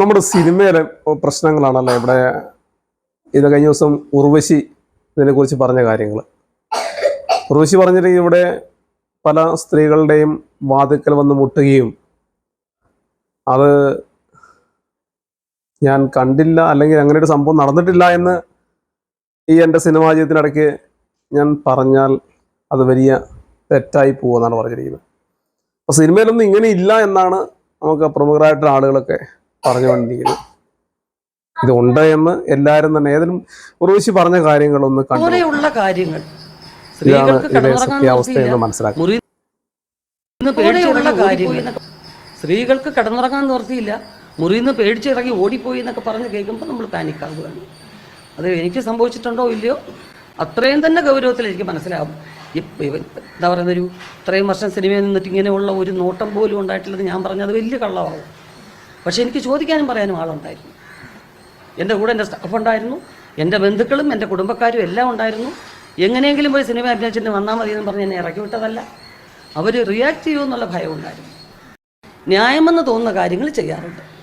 നമ്മുടെ സിനിമയിലെ പ്രശ്നങ്ങളാണല്ലോ ഇവിടെ ഇത് കഴിഞ്ഞ ദിവസം ഉർവശി ഇതിനെക്കുറിച്ച് പറഞ്ഞ കാര്യങ്ങൾ ഉർവശി പറഞ്ഞിട്ട് ഇവിടെ പല സ്ത്രീകളുടെയും വാതിക്കൽ വന്ന് മുട്ടുകയും അത് ഞാൻ കണ്ടില്ല അല്ലെങ്കിൽ അങ്ങനെ ഒരു സംഭവം നടന്നിട്ടില്ല എന്ന് ഈ എന്റെ സിനിമാ ജീവിതത്തിനിടയ്ക്ക് ഞാൻ പറഞ്ഞാൽ അത് വലിയ തെറ്റായി പോകുമെന്നാണ് പറഞ്ഞിരിക്കുന്നത്. അപ്പോൾ സിനിമയിലൊന്നും ഇങ്ങനെ ഇല്ല എന്നാണ് നമുക്ക് പ്രമുഖരായിട്ടുള്ള ആളുകളൊക്കെ പറഞ്ഞുകൊണ്ടിരിക്കുന്നത് ഇതുണ്ട് എന്ന് എല്ലാവരും തന്നെ ഏതെങ്കിലും ഉറവിച്ച് പറഞ്ഞ കാര്യങ്ങളൊന്ന് കണ്ടു കാര്യങ്ങൾ. ഇതാണ് സ്ത്രീകൾക്ക് ഇതിലെ കടന്നുറങ്ങാൻ സത്യാവസ്ഥ എന്ന് കാര്യങ്ങൾ. സ്ത്രീകൾക്ക് കടന്നിറങ്ങാൻ നിർത്തിയില്ല മുറിയിൽ നിന്ന് പേടിച്ചിറങ്ങി ഓടിപ്പോയി എന്നൊക്കെ പറഞ്ഞ് കേൾക്കുമ്പോൾ നമ്മൾ പാനിക്കാവുകയാണ് അത് എനിക്ക് സംഭവിച്ചിട്ടുണ്ടോ ഇല്ലയോ? അത്രയും തന്നെ ഗൗരവത്തിൽ എനിക്ക് മനസ്സിലാവും. എന്താ പറയുന്നൊരു ഇത്രയും വർഷം സിനിമയിൽ നിന്നിട്ട് ഇങ്ങനെയുള്ള ഒരു നോട്ടം പോലും ഉണ്ടായിട്ടില്ലെന്ന് ഞാൻ പറഞ്ഞത് വലിയ കള്ളമാവും പക്ഷേ എനിക്ക് ചോദിക്കാനും പറയാനും ആളുണ്ടായിരുന്നു. എന്റെ കൂടെ എന്റെ സ്റ്റാഫ് ഉണ്ടായിരുന്നു എന്റെ ബന്ധുക്കളും എന്റെ കുടുംബക്കാരും എല്ലാം ഉണ്ടായിരുന്നു. എങ്ങനെയെങ്കിലും പോയി സിനിമ അഭിനയിച്ചിട്ട് വന്നാൽ മതി എന്ന് പറഞ്ഞ് എന്നെ ഇറക്കി വിട്ടതല്ല. അവർ റിയാക്ട് ചെയ്യുമെന്നുള്ള ഭയം ഉണ്ടായിരുന്നു ന്യായമെന്ന് തോന്നുന്ന കാര്യങ്ങൾ ചെയ്യാറുണ്ട്.